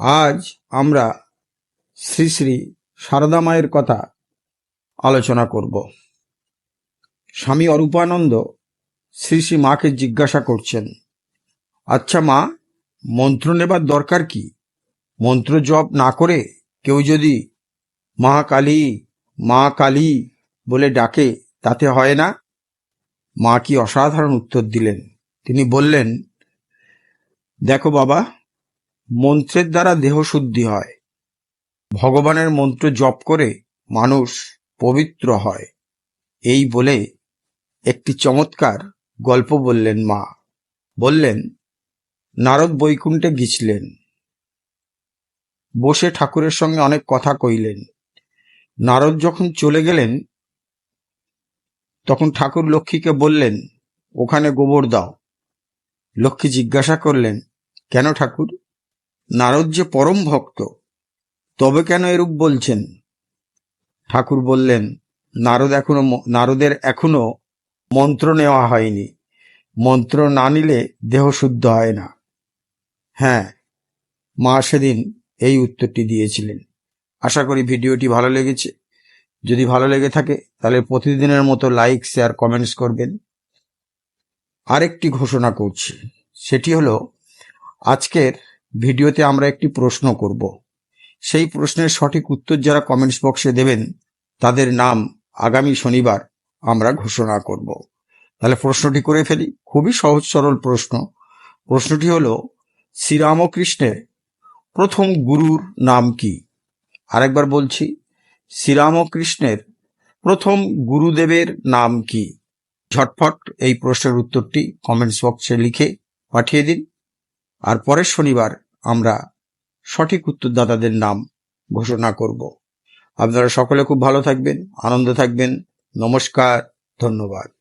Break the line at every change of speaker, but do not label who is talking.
আজ আমরা শ্রী শ্রী সারদা মায়ের কথা আলোচনা করব। স্বামী অরূপানন্দ শ্রী শ্রী মাকে জিজ্ঞাসা করছেন আচ্ছা মা, মন্ত্র নেবার দরকার কি? মন্ত্র জপ না করে কেউ যদি মা কালী মা কালী বলে ডাকে, তাতে হয় না? মা কি অসাধারণ উত্তর দিলেন। তিনি বললেন, দেখো বাবা মন্ত্রের দ্বারা দেহ শুদ্ধি হয়। ভগবানের মন্ত্র জপ করে মানুষ পবিত্র হয়। এই বলে একটি চমৎকার গল্প বললেন মা। বললেন, নারদ বৈকুণ্ঠে গিছলেন বসে ঠাকুরের সঙ্গে অনেক কথা কইলেন। নারদ যখন চলে গেলেন, তখন ঠাকুর লক্ষ্মীকে বললেন, ওখানে গোবর দাও। লক্ষ্মী জিজ্ঞাসা করলেন, কেন ঠাকুর? নারদ যে পরম ভক্ত, তবে কেন এরূপ বলছেন? ঠাকুর বললেন, নারদ এখনও নারদের এখনও মন্ত্র নেওয়া হয়নি। মন্ত্র না নিলে দেহ শুদ্ধ হয় না। হ্যাঁ মা সেদিন এই উত্তরটি দিয়েছিলেন। আশা করি ভিডিওটি ভালো লেগেছে। যদি ভালো লেগে থাকে, তাহলে প্রতিদিনের মতো লাইক, শেয়ার, কমেন্টস করবেন। আরেকটি ঘোষণা করছি, সেটি হলো, আজকের ভিডিওতে আমরা একটি প্রশ্ন করব। সেই প্রশ্নের সঠিক উত্তর যারা কমেন্টস বক্সে দেবেন, তাদের নাম আগামী শনিবার আমরা ঘোষণা করব। তাহলে প্রশ্নটি করে ফেলি। খুবই সহজ সরল প্রশ্ন। প্রশ্নটি হলো, শ্রীরামকৃষ্ণের প্রথম গুরুর নাম কি? আরেকবার বলছি, শ্রীরামকৃষ্ণের প্রথম গুরুদেবের নাম কি? ঝটফট এই প্রশ্নের উত্তরটি কমেন্টস বক্সে লিখে পাঠিয়ে দিন। আর পরের শনিবার আমরা সঠিক উত্তরদাতাদের নাম ঘোষণা করব। আপনারা সকলে খুব ভালো থাকবেন, আনন্দ থাকবেন। নমস্কার, ধন্যবাদ।